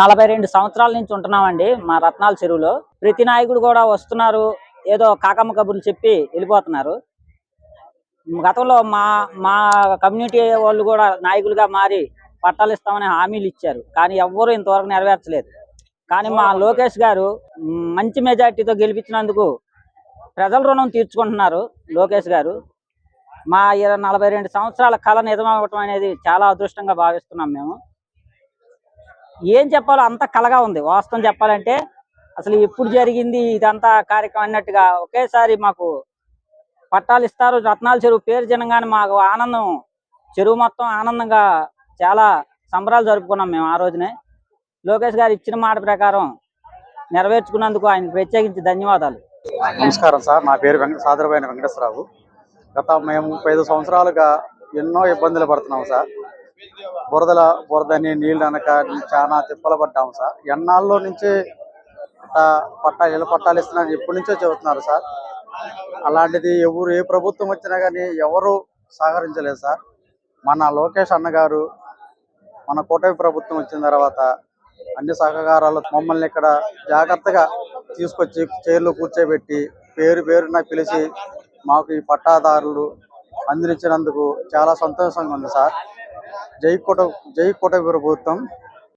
నలభై రెండు సంవత్సరాల నుంచి ఉంటున్నామండి మా రత్నాల చెరువులో. ప్రతి నాయకుడు కూడా వస్తున్నారు ఏదో కాకమ్మ కబుర్లు చెప్పి వెళ్ళిపోతున్నారు. గతంలో మా మా కమ్యూనిటీ వాళ్ళు కూడా నాయకులుగా మారి పట్టాలు ఇస్తామని హామీలు ఇచ్చారు. కానీ ఎవ్వరూ ఇంతవరకు నెరవేర్చలేదు. కానీ మా లోకేష్ గారు మంచి మెజార్టీతో గెలిపించినందుకు ప్రజల రుణం తీర్చుకుంటున్నారు లోకేష్ గారు. మా నలభై రెండు సంవత్సరాల కళ నిజమవటం అనేది చాలా అదృష్టంగా భావిస్తున్నాం మేము. ఏం చెప్పాలో అంత కలగా ఉంది. వాస్తవం చెప్పాలంటే అసలు ఎప్పుడు జరిగింది ఇదంతా కార్యక్రమం అన్నట్టుగా ఒకేసారి మాకు పట్టాలు ఇస్తారు. రత్నాల చెరువు పేరు జనగానే మాకు ఆనందం చెరువు మొత్తం ఆనందంగా చాలా సంబరాలు జరుపుకున్నాం మేము ఆ రోజునే. లోకేష్ గారు ఇచ్చిన మాట ప్రకారం నెరవేర్చుకున్నందుకు ఆయన ప్రత్యేకించి ధన్యవాదాలు. నమస్కారం సార్. నా పేరు వెంకట సాదరమైన వెంకటేశ్వరరావు. గత మేము ముప్పై ఐదు సంవత్సరాలుగా ఎన్నో ఇబ్బందులు పడుతున్నాం సార్. బురదల బురదని నీళ్ళు అనక చాలా తిప్పలు పడ్డాము సార్. ఎన్నాళ్ళలో నుంచి పట్టా పట్టా ఇళ్ళ పట్టాలు ఇస్తున్నారని ఎప్పటి నుంచో చెబుతున్నారు సార్. అలాంటిది ఎవరు ఏ ప్రభుత్వం వచ్చినా కానీ ఎవరు సహకరించలేదు సార్. మన లోకేష్ అన్నగారు మన కూటమి ప్రభుత్వం వచ్చిన తర్వాత అన్ని సహకారాలు మమ్మల్ని ఇక్కడ జాగ్రత్తగా తీసుకొచ్చి చైర్లో కూర్చోబెట్టి పేరు పేరున పిలిచి మాకు ఈ పట్టాదారులు అందించినందుకు చాలా సంతోషంగా ఉంది సార్. జై కూట జై కూటమి ప్రభుత్వం